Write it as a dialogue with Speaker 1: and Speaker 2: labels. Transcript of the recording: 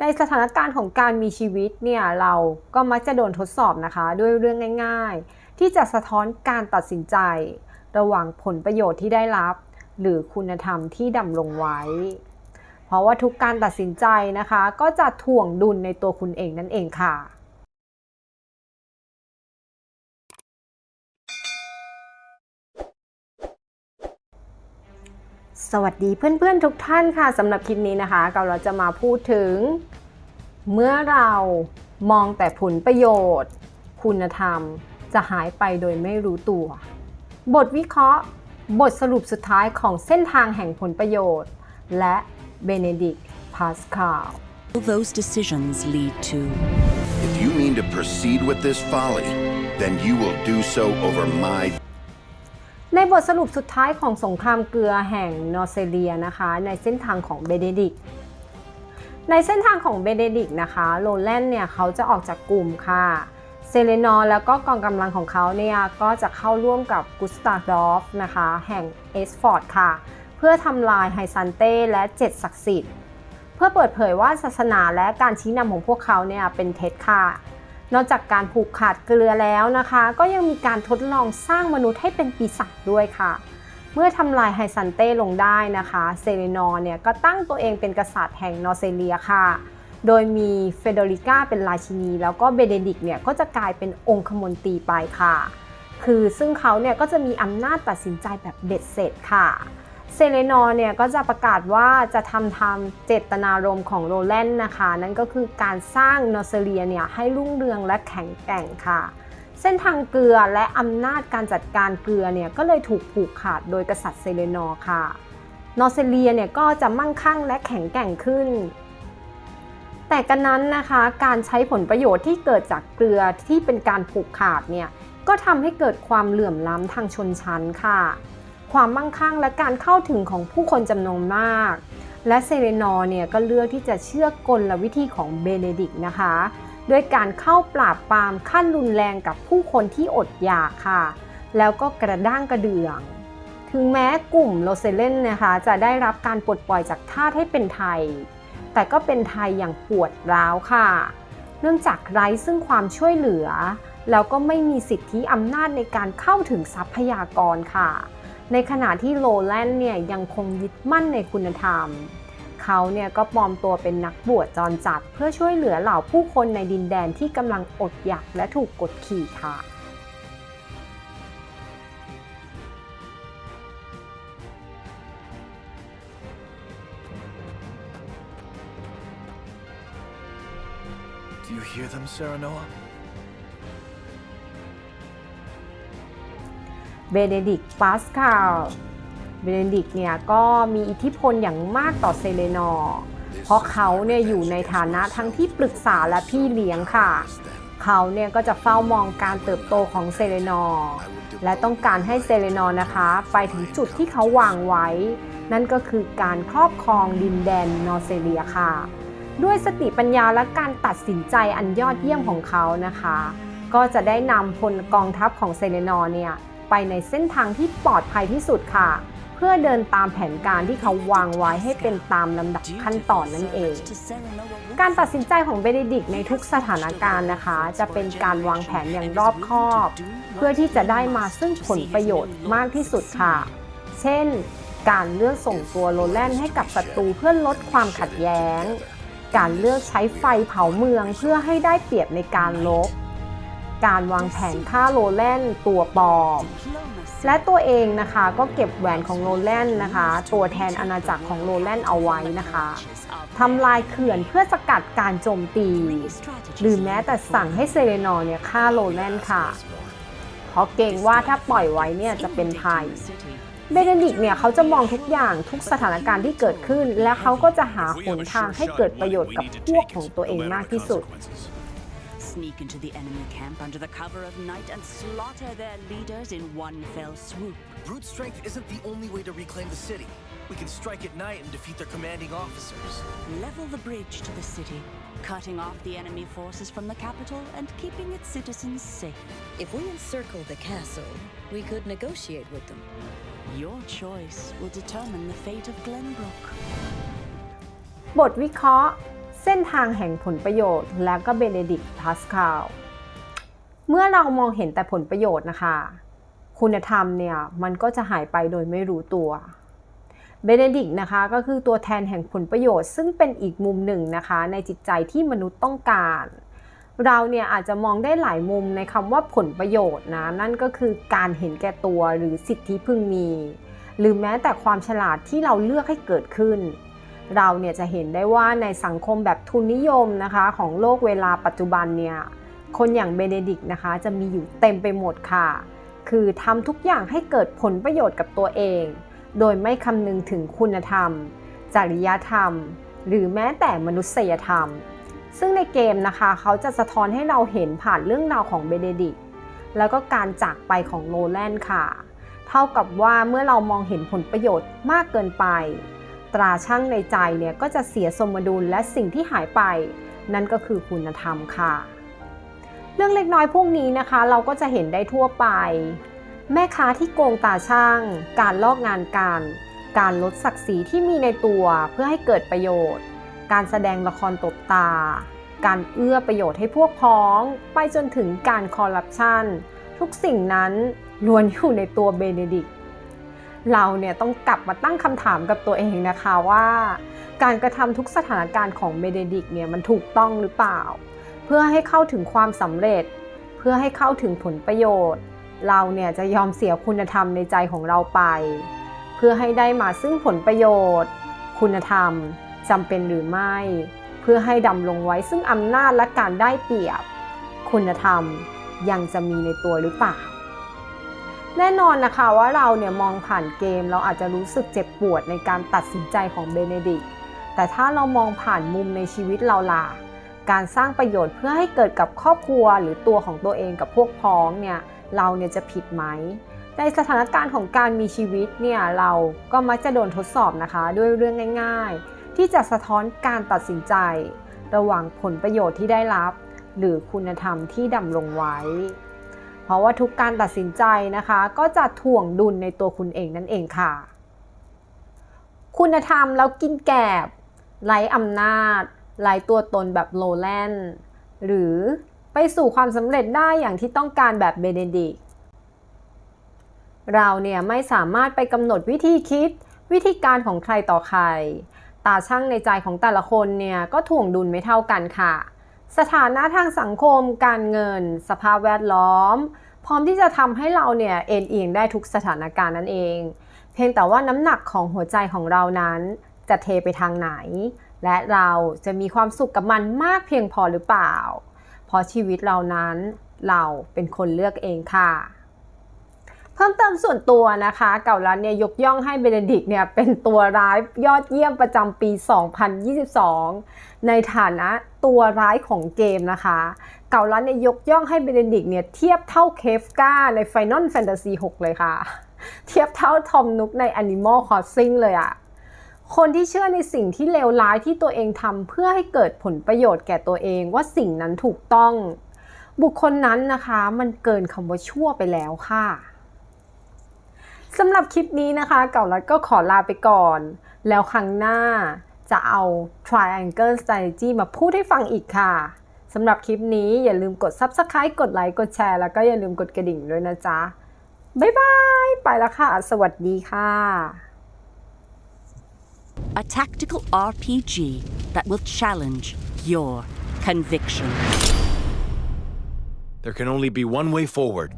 Speaker 1: ในสถานการณ์ของการมีชีวิตเนี่ยเราก็มักจะโดนทดสอบนะคะด้วยเรื่องง่าย ๆ ที่จะสะท้อนการตัดสินใจ ระหว่างผลประโยชน์ที่ได้รับ หรือคุณธรรมที่ดำรงไว้ เพราะว่าทุกการตัดสินใจนะคะ ก็จะถ่วงดุลในตัวคุณเองนั่นเองค่ะ สวัสดีเพื่อนๆทุกท่านค่ะสำหรับคลิปนี้นะคะเราจะมาพูดถึง เมื่อเรามองแต่ผลประโยชน์ คุณธรรมจะหายไปโดยไม่รู้ตัว บทวิเคราะห์ บทสรุปสุดท้ายของเส้นทางแห่งผลประโยชน์ และเบเนดิกต์พาสคาล
Speaker 2: Will those decisions lead to
Speaker 3: If you mean to proceed with this folly, then you will do so over my
Speaker 1: ในบทสรุปสุดท้ายของสงครามเกลือแห่งนอร์เซเลียนะคะ ในเส้นทางของเบเนดิกในเส้นทางของเบเนดิกนะคะโรแลนด์เนี่ยเขาจะออกจากกลุ่มค่ะเซเลนอร์แล้วก็กองกำลังของเขาเนี่ยก็จะเข้าร่วมกับกุสตาดอฟนะคะแห่งเอสฟอร์ดค่ะ เพื่อทำลายไฮซันเต้และเจ็ดศักดิ์สิทธิ์ เพื่อเปิดเผยว่าศาสนาและการชี้นำของพวกเขาเนี่ยเป็นเท็จค่ะ นอกจากการผูกขาดเกลือแล้วนะคะ ก็ยังมีการทดลองสร้างมนุษย์ให้เป็นปีศาจด้วยค่ะ เมื่อทำลายไฮซันเต้ลงได้นะคะ เซเลนอร์เนี่ยก็ตั้งตัวเองเป็นกษัตริย์แห่งนอร์เซเลียค่ะ โดยมีเฟเดริก้าเป็นราชินี แล้วก็เบเดดิกเนี่ยก็จะกลายเป็นองคมนตรีไปค่ะ คือซึ่งเขาเนี่ยก็จะมีอำนาจตัดสินใจแบบเด็ดเสร็จค่ะ เซเลนอร์เนี่ยก็จะประกาศว่าจะทำทำเจตนารมณ์ของโรแลนด์นะคะ นั่นก็คือการสร้างนอร์เซเลียเนี่ยให้รุ่งเรืองและแข็งแกร่งค่ะ เส้นทางเกลือและอำนาจการจัดการเกลือเนี่ยก็เลยถูกผูกขาดโดยกษัตริย์เซเลนอร์ค่ะ นอร์เซเลียเนี่ยก็จะมั่งคั่งและแข็งแกร่งขึ้น แต่กันนั้นนะคะการใช้ผลประโยชน์ที่เกิดจากเกลือที่เป็นการผูกขาดเนี่ยก็ทำให้เกิดความเหลื่อมล้ำทางชนชั้นค่ะ ความมั่งคั่งและการเข้าถึงของผู้คนจำนวนมาก และเซเลนอร์เนี่ยก็เลือกที่จะเชื่อกลวิธีของเบเนดิกต์นะคะด้วยการเข้าปราบปรามขั้นรุนแรงกับผู้คนที่อดอยากค่ะ แล้วก็กระด้างกระเดื่อง ถึงแม้กลุ่มโรเซเลนนะคะจะได้รับการปลดปล่อยจากทาสให้เป็นไทย แต่ก็เป็นไทยอย่างปวดร้าวค่ะ เนื่องจากไร้ซึ่งความช่วยเหลือ แล้วก็ไม่มีสิทธิอำนาจในการเข้าถึงทรัพยากรค่ะ ในขณะที่โลแลนด์เนี่ยยังคงยึดมั่นในคุณธรรม เขาเนี่ยก็ปลอมตัวเป็นนักบวชจรจัดเพื่อช่วยเหลือเหล่าผู้คนในดินแดนที่กำลังอดอยากและถูกกดขี่ค่ะ
Speaker 4: Do you hear them, Serenoa?
Speaker 1: เบเนดิกต์ปาสคาล เบเนดิกต์เนี่ยก็มีอิทธิพลอย่างมากต่อเซเลนอร์เพราะเขาเนี่ยอยู่ในฐานะทั้งที่ปรึกษาและพี่เลี้ยงค่ะ เขาเนี่ยก็จะเฝ้ามองการเติบโตของเซเลนอร์และต้องการให้เซเลนอร์นะคะ ไปถึงจุดที่เขาวางไว้ นั่นก็คือการครอบครองดินแดนนอร์เซเลียค่ะ ด้วยสติปัญญาและการตัดสินใจอันยอดเยี่ยมของเขานะคะ ก็จะได้นำพลกองทัพของเซเลนอร์เนี่ย ไปในเส้นทางที่ปลอดภัยที่สุดค่ะ เพื่อเดินตามแผนการที่เขาวางไว้ให้เป็นตามลำดับขั้นตอนนั่นเอง การตัดสินใจของเบเนดิกในทุกสถานการณ์นะคะ จะเป็นการวางแผนอย่างรอบคอบ เพื่อที่จะได้มาซึ่งผลประโยชน์มากที่สุดค่ะ เช่น การเลือกส่งตัวโรแลนด์ให้กับศัตรูเพื่อลดความขัดแย้ง การเลือกใช้ไฟเผาเมืองเพื่อให้ได้เปรียบในการลบ การวางแผนฆ่าโรแลนด์ตัวปลอม และตัวเองนะคะก็เก็บแหวนของโรแลนด์นะคะ ตัวแทนอาณาจักรของโรแลนด์เอาไว้นะคะทำลายเขื่อนเพื่อสกัดการโจมตี หรือแม้แต่สั่งให้เซเลนอร์เนี่ยฆ่าโรแลนด์ค่ะ เพราะเกรงว่าถ้าปล่อยไว้เนี่ยจะเป็นภัยเบเนดิกเนี่ยเขาจะมองทุกอย่างทุกสถานการณ์ที่เกิดขึ้น และเขาก็จะหาหนทางให้เกิดประโยชน์กับพวกของตัวเองมากที่สุด
Speaker 2: Sneak into the enemy camp under the cover of night and slaughter their leaders in one fell swoop.
Speaker 4: Brute strength isn't the only way to reclaim the city. We can strike at night and defeat their commanding officers.
Speaker 2: Level the bridge to the city, cutting off the enemy forces from the capital and keeping its citizens safe.
Speaker 5: If we encircle the castle, we could negotiate with them.
Speaker 2: Your choice will determine the fate of Glenbrook.
Speaker 1: บทวิเคราะห์ เส้นทางแห่งผลประโยชน์ และก็เบเนดิกต์พาสคาลเมื่อเรามองเห็นแต่ผลประโยชน์นะคะ คุณธรรมเนี่ยมันก็จะหายไปโดยไม่รู้ตัวเบเนดิกต์นะคะก็คือตัวแทนแห่งผลประโยชน์ ซึ่งเป็นอีกมุมหนึ่งนะคะ ในจิตใจที่มนุษย์ต้องการ เราเนี่ยอาจจะมองได้หลายมุมในคำว่าผลประโยชน์นะนั่นก็คือการเห็นแก่ตัวหรือสิทธิพึงมี หรือแม้แต่ความฉลาดที่เราเลือกให้เกิดขึ้น เราเนี่ยจะเห็นได้ว่าในสังคมแบบทุนนิยมนะคะ ของโลกเวลาปัจจุบันเนี่ยคนอย่างเบเนดิกต์นะคะ จะมีอยู่เต็มไปหมดค่ะ คือทำทุกอย่างให้เกิดผลประโยชน์กับตัวเอง โดยไม่คำนึงถึงคุณธรรม จริยธรรม หรือแม้แต่มนุษยธรรม ซึ่งในเกมนะคะเขาจะสะท้อนให้เราเห็นผ่านเรื่องราวของเบเนดิกต์แล้วก็การจากไปของโรแลนด์ค่ะ เท่ากับว่าเมื่อเรามองเห็นผลประโยชน์มากเกินไป ตราช่างในใจเนี่ยก็จะเสียสมดุลและสิ่งที่หายไป นั่นก็คือคุณธรรมค่ะ เรื่องเล็กน้อยพวกนี้นะคะ เราก็จะเห็นได้ทั่วไป แม่ค้าที่โกงตาช่าง การลอกงานการ การลดศักดิ์ศรีที่มีในตัวเพื่อให้เกิดประโยชน์ การแสดงละครตบตา การเอื้อประโยชน์ให้พวกพ้อง ไปจนถึงการคอร์รัปชันทุกสิ่งนั้นล้วนอยู่ในตัวเบเนดิกต์ เราเนี่ยต้องกลับมาตั้งคำถามกับตัวเองนะคะว่า การกระทำทุกสถานการณ์ของเบเนดิกเนี่ยมันถูกต้องหรือเปล่า เพื่อให้เข้าถึงความสำเร็จ เพื่อให้เข้าถึงผลประโยชน์ เราเนี่ยจะยอมเสียคุณธรรมในใจของเราไป เพื่อให้ได้มาซึ่งผลประโยชน์ คุณธรรมจำเป็นหรือไม่ เพื่อให้ดำรงไว้ซึ่งอำนาจและการได้เปรียบ คุณธรรมยังจะมีในตัวหรือเปล่า แน่นอนนะคะว่าเราเนี่ยมองผ่านเกมเราอาจจะรู้สึกเจ็บปวดในการตัดสินใจของเบเนดิกต์แต่ถ้าเรามองผ่านมุมในชีวิตเราล่ะการสร้างประโยชน์เพื่อให้เกิดกับครอบครัวหรือตัวของตัวเองกับพวกพ้องเนี่ยเราเนี่ยจะผิดไหม ในสถานการณ์ของการมีชีวิตเนี่ยเราก็มักจะโดนทดสอบนะคะ ด้วยเรื่องง่าย ๆ ที่จะสะท้อนการตัดสินใจ ระหว่างผลประโยชน์ที่ได้รับ หรือคุณธรรมที่ดำรงไว้ เพราะว่าทุกการตัดสินใจนะคะ ก็จะถ่วงดุลในตัวคุณเองนั่นเองค่ะ คุณธรรมแล้วกินแกบไร้อำนาจไร้ตัวตนแบบโลแลนด์หรือไปสู่ความสำเร็จได้อย่างที่ต้องการแบบเบเนดิกเราเนี่ยไม่สามารถไปกำหนดวิธีคิดวิธีการของใครต่อใคร ตาช่างในใจของแต่ละคนเนี่ยก็ถ่วงดุลไม่เท่ากันค่ะ สถานะทางสังคม การเงิน สภาพแวดล้อม พร้อมที่จะทำให้เราเนี่ยเอ็นเอียงได้ทุกสถานการณ์นั่นเอง เพียงแต่ว่าน้ำหนักของหัวใจของเรานั้น จะเทไปทางไหน และเราจะมีความสุขกับมันมากเพียงพอหรือเปล่า เพราะชีวิตเรานั้นเราเป็นคนเลือกเองค่ะ เพิ่มเติมส่วนตัวนะคะ เก่าลันเนี่ยยกย่องให้เบเนดิกเนี่ยเป็นตัวร้ายยอดเยี่ยมประจำปี 2022 ในฐานะตัวร้ายของเกมนะคะ เก่าลันเนี่ยยกย่องให้เบเนดิกเนี่ยเทียบเท่าเคฟกาใน Final Fantasy 6 เลยค่ะ เทียบเท่าทอมนุกใน Animal Crossing เลยอะคนที่เชื่อในสิ่งที่เลวร้ายที่ตัวเองทำเพื่อให้เกิดผลประโยชน์แก่ตัวเองว่าสิ่งนั้นถูกต้อง บุคคลนั้นนะคะมันเกินคำว่าชั่วไปแล้วค่ะ สำหรับคลิปนี้นะคะ เก่าลัดก็ขอลาไปก่อน แล้วครั้งหน้าจะเอา triangle strategy มาพูดให้ฟังอีกค่ะสำหรับคลิปนี้อย่าลืมกด subscribe กดไลค์กดแชร์ แล้วก็อย่าลืมกดกระดิ่งด้วยนะจ๊ะ บ๊ายบาย ไปแล้วค่ะ สวัสดีค่ะ
Speaker 2: A tactical RPG that will challenge your conviction.
Speaker 6: There can only be one way forward.